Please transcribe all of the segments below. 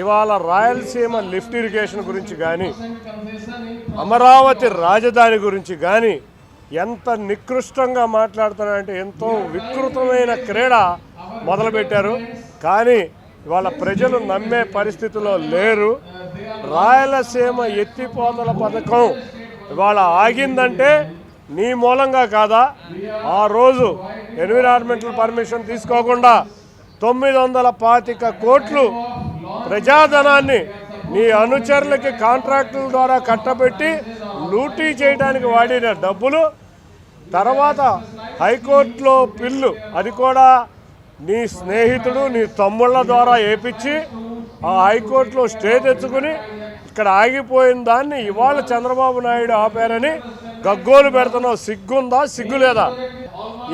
ఇవాళ Rayalaseema lift irrigation గురించి కానీ అమరావతి రాజధాని గురించి కానీ ఎంత నికృష్టంగా మాట్లాడుతున్నారంటే ఎంతో వికృతమైన క్రీడ మొదలుపెట్టారు. కానీ ఇవాళ ప్రజలు నమ్మే పరిస్థితిలో లేరు. రాయలసీమ ఎత్తిపోతల పథకం ఇవాళ ఆగిందంటే నీ మూలంగా కాదా? ఆ రోజు ఎన్విరాన్మెంటల్ పర్మిషన్ తీసుకోకుండా తొమ్మిది వందల పాతిక కోట్లు ప్రజాధనాన్ని నీ అనుచరులకి కాంట్రాక్టుల ద్వారా కట్టబెట్టి లూటీ చేయడానికి వాడిన డబ్బులు తర్వాత హైకోర్టులో పిల్లు అది కూడా నీ స్నేహితుడు నీ తమ్ముళ్ళ ద్వారా వేపించి ఆ హైకోర్టులో స్టే తెచ్చుకుని ఇక్కడ ఆగిపోయిన దాన్ని ఇవాళ చంద్రబాబు నాయుడు ఆపారని గగ్గోలు పెడుతున్నావు. సిగ్గుందా? సిగ్గు లేదా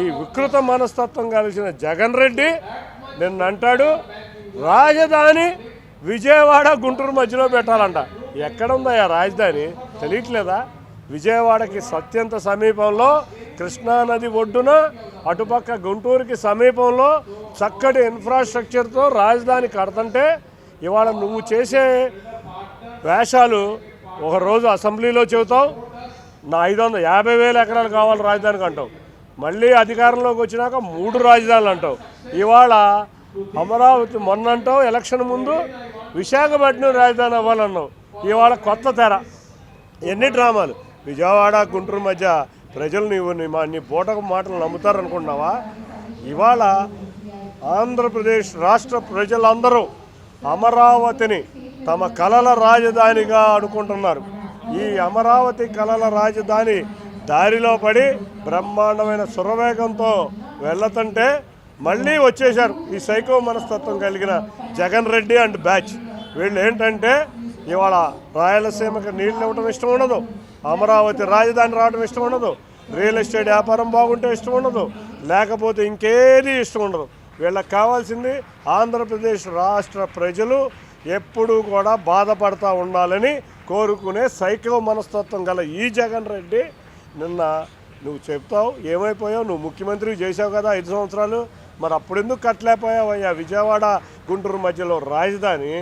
ఈ వికృత మనస్తత్వం కలిసిన జగన్ రెడ్డి నిన్నంటాడు రాజధాని విజయవాడ గుంటూరు మధ్యలో పెట్టాలంట. ఎక్కడ ఉందయ్యా రాజధాని? తెలియట్లేదా? విజయవాడకి సత్యంత సమీపంలో కృష్ణానది ఒడ్డున అటుపక్క గుంటూరుకి సమీపంలో చక్కటి ఇన్ఫ్రాస్ట్రక్చర్తో రాజధాని కడతంటే ఇవాళ నువ్వు చేసే వేషాలు ఒకరోజు అసెంబ్లీలో చెబుతావు. నా ఐదు వందల యాభై వేల ఎకరాలు కావాలి రాజధానికి అంటావు. మళ్ళీ అధికారంలోకి వచ్చినాక మూడు రాజధానులు అంటావు. ఇవాళ అమరావతి మొన్నంటావు ఎలక్షన్ ముందు విశాఖపట్నం రాజధాని అవ్వాలన్నావు. ఇవాళ కొత్త తెర. ఎన్ని డ్రామాలు. విజయవాడ గుంటూరు మధ్య ప్రజలు నీవు నీ మా నీ పూటకు మాటలు నమ్ముతారనుకున్నావా ఇవాళ ఆంధ్రప్రదేశ్ రాష్ట్ర ప్రజలందరూ అమరావతిని తమ కలల రాజధానిగా అనుకుంటున్నారు. ఈ అమరావతి కళల రాజధాని దారిలో పడి బ్రహ్మాండమైన సురవేగంతో వెళ్ళతంటే మళ్ళీ వచ్చేశారు. ఈ సైకో మనస్తత్వం కలిగిన జగన్ రెడ్డి అండ్ బ్యాచ్. వీళ్ళు ఏంటంటే ఇవాళ రాయలసీమకి నీళ్ళు ఇవ్వడం ఇష్టం ఉండదు. అమరావతి రాజధాని రావడం ఇష్టం ఉండదు. రియల్ ఎస్టేట్ వ్యాపారం బాగుంటే ఇష్టం ఉండదు. లేకపోతే ఇంకేది ఇష్టం ఉండదు. వీళ్ళకి కావాల్సింది ఆంధ్రప్రదేశ్ రాష్ట్ర ప్రజలు ఎప్పుడూ కూడా బాధపడతా ఉండాలని కోరుకునే సైకో మనస్తత్వం గల ఈ జగన్ రెడ్డి. నిన్న నువ్వు చెప్తావు ఏమైపోయావు? నువ్వు ముఖ్యమంత్రి చేసావు కదా ఐదు సంవత్సరాలు. మరి అప్పుడు ఎందుకు కట్టలేకపోయావు విజయవాడ గుంటూరు మధ్యలో రాజధాని.